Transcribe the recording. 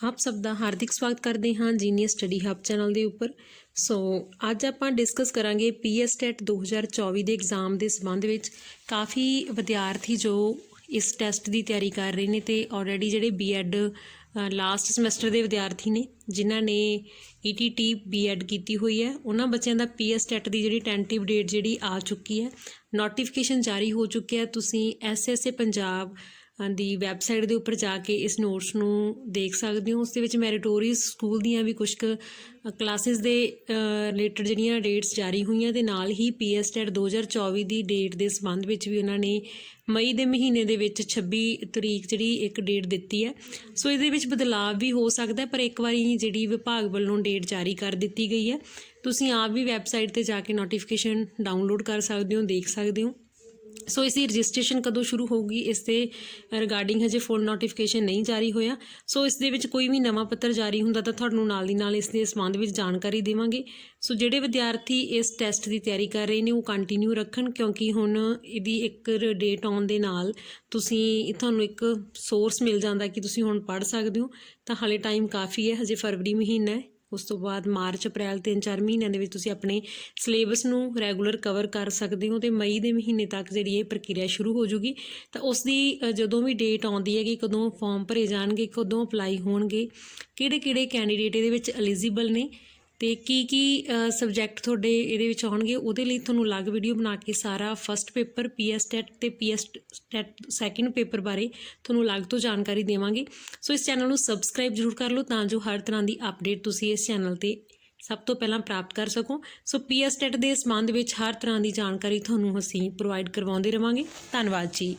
ਆਪ ਸਭ ਦਾ ਹਾਰਦਿਕ ਸਵਾਗਤ ਕਰਦੇ ਹਾਂ ਜੀਨੀਅਸ ਸਟੱਡੀ ਹੱਬ ਚੈਨਲ ਦੇ ਉੱਪਰ। ਸੋ, ਅੱਜ ਆਪਾਂ ਡਿਸਕਸ ਕਰਾਂਗੇ ਪੀਐਸ ਟੈਟ 2024 ਦੇ ਐਗਜ਼ਾਮ ਦੇ ਸੰਬੰਧ ਵਿੱਚ। ਕਾਫੀ ਵਿਦਿਆਰਥੀ ਜੋ ਇਸ ਟੈਸਟ ਦੀ ਤਿਆਰੀ ਕਰ ਰਹੇ ਨੇ ਤੇ ਆਲਰੇਡੀ ਜਿਹੜੇ ਬੀਐਡ ਲਾਸਟ ਸਮੈਸਟਰ ਦੇ ਵਿਦਿਆਰਥੀ ਨੇ, ਜਿਨ੍ਹਾਂ ਨੇ ਈਟੀਟੀ ਬੀਐਡ ਕੀਤੀ ਹੋਈ ਹੈ, ਉਹਨਾਂ ਬੱਚਿਆਂ ਦਾ ਪੀਐਸ ਟੈਟ ਦੀ ਜਿਹੜੀ ਟੈਂਟਿਵ ਡੇਟ ਜਿਹੜੀ ਆ ਚੁੱਕੀ ਹੈ ਨੋਟੀਫਿਕੇਸ਼ਨ ਜਾਰੀ ਹੋ ਚੁੱਕਿਆ ਹੈ। ਤੁਸੀਂ ਐਸਐਸਏ ਪੰਜਾਬ ਦੀ ਵੈਬਸਾਈਟ ਦੇ ਉੱਪਰ ਜਾ ਕੇ ਇਸ ਨੋਟਸ ਨੂੰ ਦੇਖ ਸਕਦੇ ਹੋ। ਉਸ ਦੇ ਵਿੱਚ ਮੈਰੀਟੋਰੀਅਸ ਸਕੂਲ ਦੀਆਂ ਵੀ ਕੁਝ ਕੁ ਕਲਾਸਿਸ ਦੇ ਰਿਲੇਟਡ ਜਿਹੜੀਆਂ ਡੇਟਸ ਜਾਰੀ ਹੋਈਆਂ ਤੇ ਨਾਲ ਹੀ ਪੀਐਸ ਟੈਟ 2024 ਦੀ ਡੇਟ ਦੇ ਸੰਬੰਧ ਵਿੱਚ ਵੀ ਉਹਨਾਂ ਨੇ ਮਈ ਦੇ ਮਹੀਨੇ ਦੇ ਵਿੱਚ 26 ਤਰੀਕ ਜਿਹੜੀ ਇੱਕ ਡੇਟ ਦਿੱਤੀ ਹੈ। ਸੋ ਇਹਦੇ ਵਿੱਚ ਬਦਲਾਅ ਵੀ ਹੋ ਸਕਦਾ ਪਰ ਇੱਕ ਵਾਰੀ ਜਿਹੜੀ ਵਿਭਾਗ ਵੱਲੋਂ ਡੇਟ ਜਾਰੀ ਕਰ ਦਿੱਤੀ ਗਈ ਹੈ। ਤੁਸੀਂ ਆਪ ਵੀ ਵੈਬਸਾਈਟ ਤੇ ਜਾ ਕੇ ਨੋਟੀਫਿਕੇਸ਼ਨ ਡਾਊਨਲੋਡ ਕਰ ਸਕਦੇ ਹੋ, ਦੇਖ ਸਕਦੇ ਹੋ। ਸੋ ਇਸ ਦੀ ਰਜਿਸਟ੍ਰੇਸ਼ਨ ਕਦੋਂ ਸ਼ੁਰੂ ਹੋਊਗੀ? ਇਸ ਦੇ ਰਿਗਾਰਡਿੰਗ ਹਜੇ ਫੁੱਲ ਨੋਟੀਫਿਕੇਸ਼ਨ ਨਹੀਂ ਜਾਰੀ ਹੋਇਆ। ਸੋ ਇਸ ਦੇ ਵਿੱਚ ਕੋਈ ਵੀ ਨਵਾਂ ਪੱਤਰ ਜਾਰੀ ਹੁੰਦਾ ਤਾਂ ਤੁਹਾਨੂੰ ਨਾਲ ਦੀ ਨਾਲ ਇਸ ਦੇ ਸੰਬੰਧ ਵਿੱਚ ਜਾਣਕਾਰੀ ਦੇਵਾਂਗੇ। ਸੋ ਜਿਹੜੇ ਵਿਦਿਆਰਥੀ ਇਸ ਟੈਸਟ ਦੀ ਤਿਆਰੀ ਕਰ ਰਹੇ ਨੇ, ਉਹ ਕੰਟੀਨਿਊ ਰੱਖਣ ਕਿਉਂਕਿ ਹੁਣ ਇਹਦੀ ਇੱਕ ਡੇਟ ਆਉਣ ਦੇ ਨਾਲ ਤੁਸੀਂ, ਤੁਹਾਨੂੰ ਇੱਕ ਸੋਰਸ ਮਿਲ ਜਾਂਦਾ ਕਿ ਤੁਸੀਂ ਹੁਣ ਪੜ੍ਹ ਸਕਦੇ ਹੋ। ਤਾਂ ਹਾਲੇ ਟਾਈਮ ਕਾਫੀ ਹੈ, ਹਜੇ ਫਰਵਰੀ ਮਹੀਨਾ ਹੈ। ਉਸ ਤੋਂ ਬਾਅਦ ਮਾਰਚ, ਅਪ੍ਰੈਲ ਤਿੰਨ ਚਾਰ ਮਹੀਨਿਆਂ ਦੇ ਵਿੱਚ ਤੁਸੀਂ ਆਪਣੇ ਸਿਲੇਬਸ ਨੂੰ ਰੈਗੂਲਰ ਕਵਰ ਕਰ ਸਕਦੇ ਹੋ ਤੇ ਮਈ ਦੇ ਮਹੀਨੇ ਤੱਕ ਜਿਹੜੀ ਇਹ ਪ੍ਰਕਿਰਿਆ ਸ਼ੁਰੂ ਹੋ ਜੂਗੀ। ਤਾਂ ਉਸ ਦੀ ਜਦੋਂ ਵੀ ਡੇਟ ਆਉਂਦੀ ਹੈ ਕਿ ਕਦੋਂ ਫਾਰਮ ਭਰੇ ਜਾਣਗੇ, ਕਦੋਂ ਅਪਲਾਈ ਹੋਣਗੇ ਕਿਹੜੇ ਕਿਹੜੇ ਕੈਂਡੀਡੇਟ ਇਹਦੇ ਵਿੱਚ ਐਲੀਜੀਬਲ ਨੇ? ਤੇ ਕੀ ਕੀ ਸਬਜੈਕਟ ਤੁਹਾਡੇ ਇਹਦੇ ਵਿੱਚ ਆਉਣਗੇ? ਉਹਦੇ ਲਈ ਤੁਹਾਨੂੰ ਅਲੱਗ ਵੀਡੀਓ ਬਣਾ ਕੇ ਸਾਰਾ ਫਸਟ ਪੇਪਰ ਪੀਐਸ ਟੈਟ ਤੇ ਪੀਐਸ ਟੈਟ ਸੈਕਿੰਡ ਪੇਪਰ ਬਾਰੇ ਤੁਹਾਨੂੰ ਅਲੱਗ ਤੋਂ ਜਾਣਕਾਰੀ ਦੇਵਾਂਗੇ। ਸੋ ਇਸ ਚੈਨਲ ਨੂੰ ਸਬਸਕ੍ਰਾਈਬ ਜ਼ਰੂਰ ਕਰ ਲਓ ਤਾਂ ਜੋ ਹਰ ਤਰ੍ਹਾਂ ਦੀ ਅਪਡੇਟ ਤੁਸੀਂ ਇਸ ਚੈਨਲ ਤੇ ਸਭ ਤੋਂ ਪਹਿਲਾਂ ਪ੍ਰਾਪਤ ਕਰ ਸਕੋ। ਸੋ ਪੀਐਸ ਟੈਟ ਦੇ ਸੰਬੰਧ ਵਿੱਚ ਹਰ ਤਰ੍ਹਾਂ ਦੀ ਜਾਣਕਾਰੀ ਤੁਹਾਨੂੰ ਅਸੀਂ ਪ੍ਰੋਵਾਈਡ ਕਰਵਾਉਂਦੇ ਰਵਾਂਗੇ। ਧੰਨਵਾਦ ਜੀ।